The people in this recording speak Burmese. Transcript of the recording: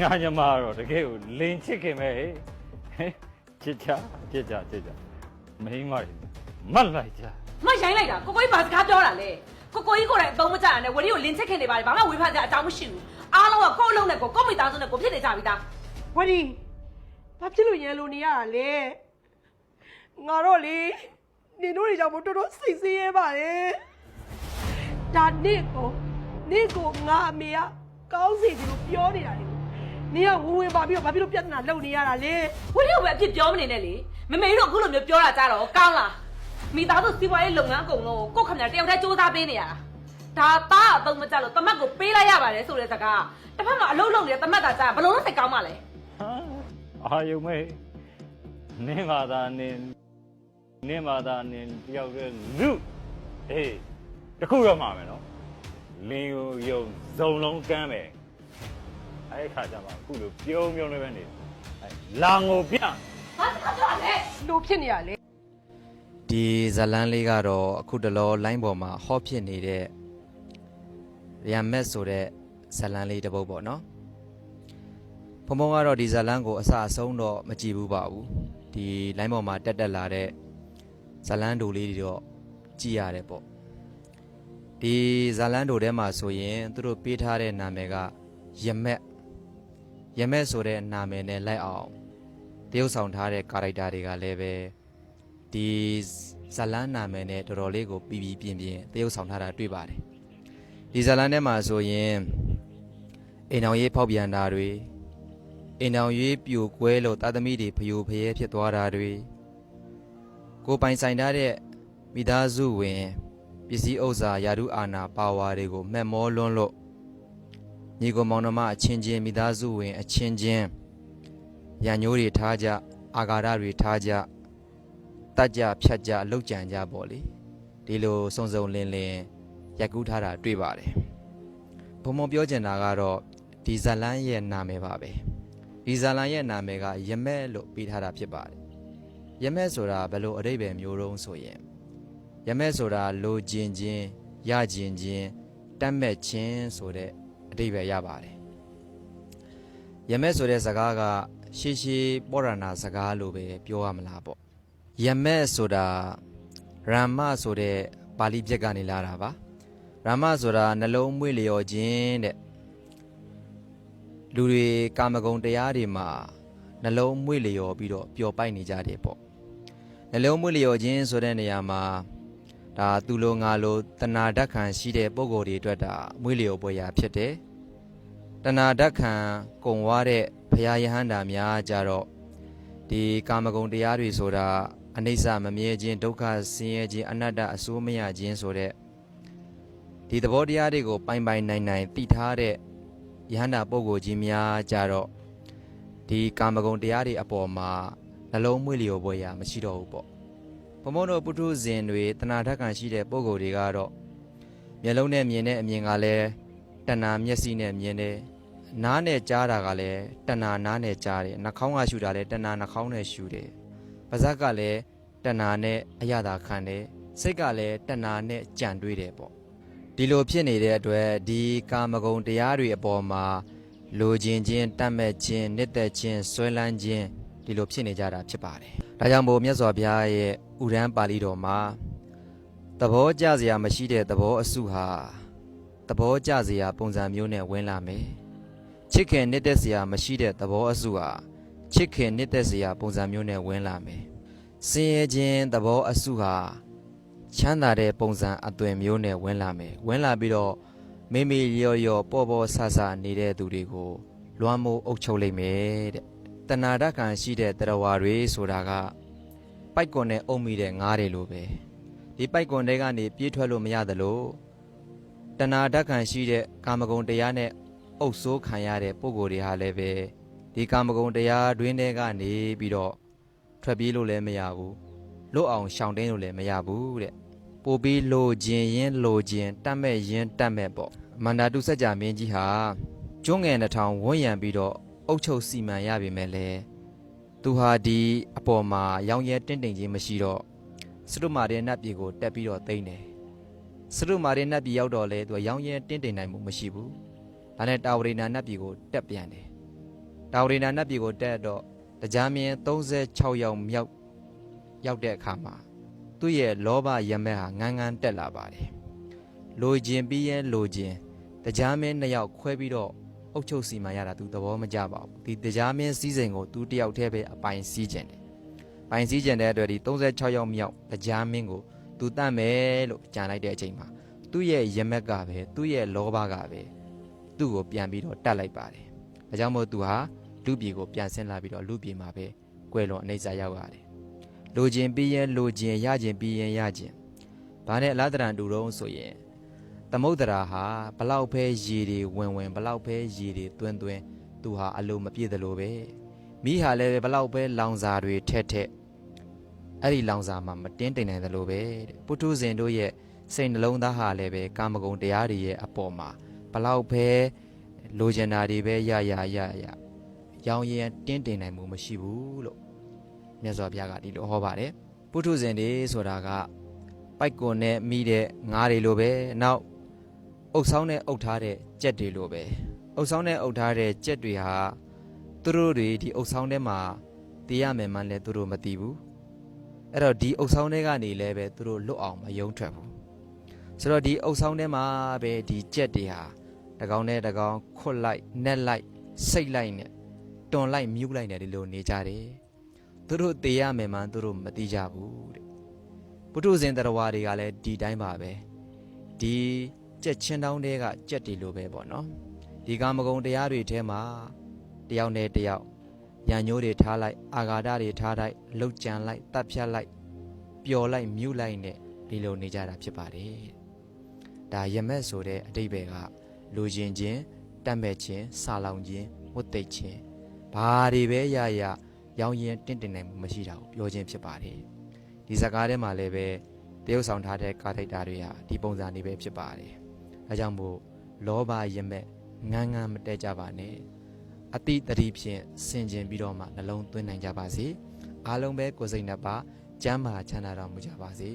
ငါညမကတော့တကယ်ကိုလင်ချစ်ခင်ပဲဟဲ့ဟဲ့ချစ်ချချစ်ချချစ်ချမိန်းမတွေမတ်လိုက်ကြမရိုင်းလိုက်တာကိုကိုကြီးဘာစကားပြောတာလဲကိုကိုကြီးကိုယ်တိုင်အသုံးမကျတာနဲ့ဝရီကိုလင်းချက်ခင်နေပါလေဘာမှဝေဖန်ကြအကြောင်းမရှိဘူးအားလုံးကကိုယ့်အလုံးနဲ့ကိုကိုယ့်မိသားစုနဲ့ကိုဖြစ်နေကြပြီသားဝဒီဘာဖြစ်လို့ရန်လိုနေရတာလဲငါတော့လေနင်တို့တွေကြောင့်မတော်တော်စိတ်ဆင်းရဲပါတယ်ဒါနေ့ကိုနေ့ကိုငါအမေကကောင်းစီတယ်လို့ပြောနေတာလေ နင်ကဝင်ဝင်ပါပြီးတော့ဘာဖြစ်လို့ပြဿနာလုပ်နေရတာလဲဝရီကိုပဲအဖြစ်ပြောမနေနဲ့လေမမေတို့အခုလိုမျိုးပြောတာကြတော့ကောင်းလားမိသားစုစီးပွားရေးလုပ်ငန်းအကုန်လုံးကိုကိုယ့်ခမရတယောက်တည်းစူးစမ်းပေးနေရတာဒါသားအသုံးမကျလို့တမတ်ကိုပေးလိုက်ရပါတယ်ဆိုတဲ့စကားတစ်ဖက်မှာအလုံးလုံးနေတဲ့တမတ်ကကြာဘယ်လိုလုပ်စိတ်ကောင်းမှလဲဟာအာယုံမဲနင်းပါသာနင်းနင်းပါသာနင်းတယောက်တည်းလူအေးတခုတော့မှာမယ်နော်လင်းကိုယုံဇုံလုံးကမ်းမယ် အဲ့ဒီခါကျမှအခုလိုပြုံးပြုံးလေးပဲနေအဲ့လာငိုပြဘာစကားပြောလဲလို့ဖြစ်နေရလဲဒီဇတ်လန်းလေးကတော့အခုတလောလိုင်းပေါ်မှာဟောဖြစ်နေတဲ့ရမ်မက်ဆိုတဲ့ဇတ်လန်းလေးတစ်ပုဒ်ပေါ့နော်ဖုံဖုံကတော့ဒီဇတ်လန်းကိုအစအဆုံးတော့မကြည့်ဘူးပါဘူးဒီလိုင်းပေါ်မှာတက်တက်လာတဲ့ဇတ်လန်းတူလေးတွေတော့ကြည့်ရတယ်ပေါ့ဒီဇတ်လန်းတူထဲမှာဆိုရင်သူတို့ပေးထားတဲ့နာမည်ကယမက် ယမက်ဆိုတဲ့နာမည်နဲ့လိုက်အောင်တရုပ်ဆောင်ထားတဲ့ကာရိုက်တာတွေကလည်းပဲဒီဇလန်းနာမည်နဲ့တော်တော်လေးကိုပြီးပြီးပြင်းပြင်းတရုပ်ဆောင်ထားတာတွေ့ပါတယ်ဒီဇလန်းထဲမှာဆိုရင်အိမ်အောင်ရေးဖောက်ပြန်တာတွေအိမ်အောင်ရေးပြိုကွဲလို့တာသမီတွေဖယိုဖယဲဖြစ်သွားတာတွေကိုယ်ပိုင်ဆိုင်ထားတဲ့မိသားစုဝင်ပစ္စည်းဥစ္စာယာတုအာနာပါဝါတွေကိုမှတ်မောလွန်းလို့ ညီကိုမောင်နှမအချင်းချင်းမိသားစုဝင် အချင်းချင်းရန်ညိုးတွေထားကြအာဃာတတွေထားကြတတ်ကြဖြတ်ကြအလုတ်ကြံကြပေါ့လေဒီလိုစုံစုံလင်းလင်းရိုက်ကူးထားတာတွေ့ပါတယ်ဘုံဘုံပြောချင်တာကတော့ဒီဇလန်းရဲ့နာမည်ပါပဲဒီဇလန်းရဲ့နာမည်ကယမက်လို့ပေးထားတာဖြစ်ပါတယ်ယမက်ဆိုတာဘယ်လိုအဓိပ္ပာယ်မျိုးတုံးဆိုရင်ယမက်ဆိုတာလိုချင်ခြင်းရချင်ခြင်းတတ်မဲ့ခြင်းဆိုတဲ့ အဓိပ္ပာယ်ရပါတယ်ယမက်ဆိုတဲ့စကားကရှေးရှေးပောရဏစကားလို့ပဲပြောရမလားပေါ့ယမက်ဆိုတာရမ္မဆိုတဲ့ပါဠိပြက်ကနေလာတာပါရမ္မဆိုတာနှလုံးမွေ့လျော်ခြင်းတဲ့လူတွေကာမဂုဏ်တရားတွေမှာနှလုံးမွေ့လျော်ပြီးတော့ပျော်ပိုက်နေကြတယ်ပေါ့နှလုံးမွေ့လျော်ခြင်းဆိုတဲ့နေရာမှာ ဒါသူလိုငါလိုတဏှာဓာတ်ခံရှိတဲ့ပုံကိုယ်တွေအတွက်ဒါမွေ့လျော်ပွဲရာဖြစ်တယ်တဏှာဓာတ်ခံကုံဝါတဲ့ဘုရားယဟန္တာများကြတော့ဒီကာမဂုဏ်တရားတွေဆိုတာအနိစ္စမမြဲခြင်းဒုက္ခဆင်းရဲခြင်းအနတ္တအစိုးမရခြင်းဆိုတဲ့ဒီသဘောတရားတွေကိုပိုင်ပိုင်နိုင်နိုင်သိထားတဲ့ယဟန္တာပုဂ္ဂိုလ်ကြီးများကြတော့ဒီကာမဂုဏ်တရားတွေအပေါ်မှာနှလုံးမွေ့လျော်ပွဲရာမရှိတော့ဘူးပေါ့ ဘုံဘုံတို့ပုထုဇဉ်တွေတဏှာဓာတ်ခံရှိတဲ့ပုဂ္ဂိုလ်တွေကတော့မျက်လုံးနဲ့မြင်တဲ့အမြင်ကလည်းတဏှာမျက်စိနဲ့မြင်တယ်နားနဲ့ကြားတာကလည်းတဏှာနားနဲ့ကြားတယ်နှာခေါင်းကရှူတာလည်းတဏှာနှာခေါင်းနဲ့ရှူတယ်ပါးစပ်ကလည်းတဏှာနဲ့အရသာခံတယ်စိတ်ကလည်းတဏှာနဲ့ကြံတွေးတယ်ပေါ့ဒီလိုဖြစ်နေတဲ့အတွက်ဒီကာမဂုဏ်တရားတွေအပေါ်မှာလိုချင်ခြင်းတတ်မဲ့ခြင်းနှစ်သက်ခြင်းဆွဲလန်းခြင်းဒီလိုဖြစ်နေကြတာဖြစ်ပါတယ် ဒါကြောင့်မို့မြတ်စွာဘုရားရဲ့ဥရန်ပါဠိတော်မှာသဘောကျစရာမရှိတဲ့သဘောအစုဟာသဘောကျစရာပုံစံမျိုးနဲ့ဝင်လာမယ်ချစ်ခင်နှစ်သက်စရာမရှိတဲ့သဘောအစုဟာချစ်ခင်နှစ်သက်စရာပုံစံမျိုးနဲ့ဝင်လာမယ်။စင်ရဲ့ခြင်းသဘောအစုဟာချမ်းသာတဲ့ပုံစံအသွင်မျိုးနဲ့ဝင်လာမယ်။ဝင်လာပြီးတော့မိမိလျော်လျော်ပေါ်ပေါ်ဆဆနေတဲ့သူတွေကိုလွမ်းမိုးအုပ်ချုပ်လိုက်မယ်တဲ့။ တဏှာဓာတ်ခံရှိတဲ့တရားဝါတွေဆိုတာကပိုက်ကွန်နဲ့အုံမိတဲ့ငားတွေလိုပဲ။ဒီပိုက်ကွန်တွေကနေပြေးထွက်လို့မရသလိုတဏှာဓာတ်ခံရှိတဲ့ကာမဂုဏ်တရားနဲ့အုပ်ဆိုးခံရတဲ့ပုံကိုယ်တွေဟာလည်းပဲဒီကာမဂုဏ်တရားတွင်းထဲကနေပြီးတော့ထွက်ပြေးလို့လည်းမရဘူးလွတ်အောင်ရှောင်တင်းလို့လည်းမရဘူးတဲ့ပို့ပြီးလိုခြင်းရင်လိုခြင်းတတ်မဲ့ရင်တတ်မဲ့ပေါ့မန္တာတုစัจ जा မင်းကြီးဟာကျွန်းငယ်တစ်ထောင်ဝန်းရံပြီးတော့ အုတ်ချုပ်စီမံရပြီမဲ့လေသူဟာဒီအပေါ်မှာရောင်ရဲတင့်တိမ်ခြင်းမရှိတော့စတုမာရဲ့နတ်ပြည်ကိုတက်ပြီးတော့တိမ့်တယ်စတုမာရဲ့နတ်ပြည်ရောက်တော့လေသူကရောင်ရဲတင့်တိမ်နိုင်မှုမရှိဘူးဒါနဲ့တာဝရိနာနတ်ပြည်ကိုတက်ပြန်တယ်တာဝရိနာနတ်ပြည်ကိုတက်တော့တရားမင်း36ယောက်မြောက်ရောက်တဲ့အခါမှာသူ့ရဲ့လောဘရမက်ဟာငန်းငန်းတက်လာပါတယ်လိုခြင်းပြီးရင်လိုခြင်းတရားမင်းနှစ်ယောက်ခွဲပြီးတော့ အုတ်ချုပ်စီမံရတာသူသဘောမကျပါဘူးဒီတရားမင်းစည်းစိမ်ကိုသူတယောက်တည်းပဲအပိုင်စည်းကျင်တယ်ပိုင်စည်းကျင်တဲ့အတွက်ဒီ36ယောက်မြောက်တရားမင်းကိုသူတတ်မယ်လို့ကြံလိုက်တဲ့အချိန်မှာသူ့ရဲ့ရမက်ကပဲသူ့ရဲ့လောဘကပဲသူ့ကိုပြန်ပြီးတော့တတ်လိုက်ပါတယ်ဒါကြောင့်မို့သူဟာလူပြည်ကိုပြန်ဆင်းလာပြီးတော့လူပြည်မှာပဲကွယ်လွန်အနေစာရောက်ရတယ်လိုခြင်းပြီးရင်လိုခြင်းရခြင်းပြီးရင်ရခြင်းဘာနဲ့အလားတရံတူတော့ဆိုရင် သမုဒ္ဒရာဟာဘလောက်ပဲရေတွေဝင်ဝင်ဘလောက်ပဲရေတွေတွင်းတွင်းသူဟာအလိုမပြည့်သလိုပဲမိဟာလည်းဘလောက်ပဲလောင်စာတွေထက်ထက်အဲ့ဒီလောင်စာမှာမတင်းတိမ်နိုင်သလိုပဲတဲ့ပုထုဇဉ်တို့ရဲ့စိတ်နှလုံးသားဟာလည်းပဲကာမဂုဏ်တရားတွေရဲ့အပေါ်မှာဘလောက်ပဲလိုချင်တာတွေပဲရရရရရောင်ရင်တင်းတိမ်နိုင်မှုမရှိဘူးလို့မြတ်စွာဘုရားကဒီလိုဟောပါတယ်ပုထုဇဉ်တွေဆိုတာကပိုက်ကွန်နဲ့မိတဲ့ငါးတွေလိုပဲနောက် အုပ်ဆောင်နဲ့အုပ်ထားတဲ့ကြက်တွေလိုပဲအုပ်ဆောင်နဲ့အုပ်ထားတဲ့ကြက်တွေဟာသူတို့တွေဒီအုပ်ဆောင်ထဲမှာတည်ရမယ်မှန်းလဲသူတို့မသိဘူးအဲ့တော့ဒီအုပ်ဆောင်ထဲကနေလဲပဲသူတို့လွတ်အောင်မယုံထွက်ဘူးဆိုတော့ဒီအုပ်ဆောင်ထဲမှာပဲဒီကြက်တွေဟာတကောင်နဲ့တကောင်ခွတ်လိုက်နှက်လိုက်စိတ်လိုက်နဲ့တွန်လိုက်မြူးလိုက်နဲ့ဒီလိုနေကြတယ်သူတို့တည်ရမယ်မှန်းသူတို့မသိကြဘူးတဲ့ပုထုဇဉ်တရားဝါတွေကလည်းဒီတိုင်းပါပဲဒီ ကြက်ချင်းတောင်းတွေကကြက်တွေလိုပဲပေါ့နော်ဒီကာမဂုဏ်တရားတွေထဲမှာတယောက်နဲ့တယောက်ရံညိုးတွေထားလိုက်အာဃာတတွေထားလိုက်လှုပ်ကြံလိုက်တတ်ဖြတ်လိုက်ပျော်လိုက်မြူးလိုက်နဲ့ဒီလိုနေကြတာဖြစ်ပါတယ်ဒါယမက်ဆိုတဲ့အတိတ်ပဲကလူချင်းချင်းတတ်မဲ့ချင်းစာလောင်ချင်းဝတ်သိပ်ချင်းဘာတွေပဲရရရောင်ရင်တင့်တင်နိုင်မှုမရှိတာကိုပြောခြင်းဖြစ်ပါတယ်ဒီဇာကားထဲမှာလည်းပဲတရုပ်ဆောင်ထားတဲ့ကာထိုက်တာတွေဟာဒီပုံစံတွေပဲဖြစ်ပါတယ် အဲကြောင့်မို့လောဘယမက်ငန်းငန်းမတဲကြပါနဲ့အတိတတိဖြင့်ဆင်ကျင်ပြီးတော့မှနှလုံးသွင်းနိုင်ကြပါစေအားလုံးပဲကိုယ်စိတ်နှစ်ပါးကျမ်းမာချမ်းသာတော်မူကြပါစေ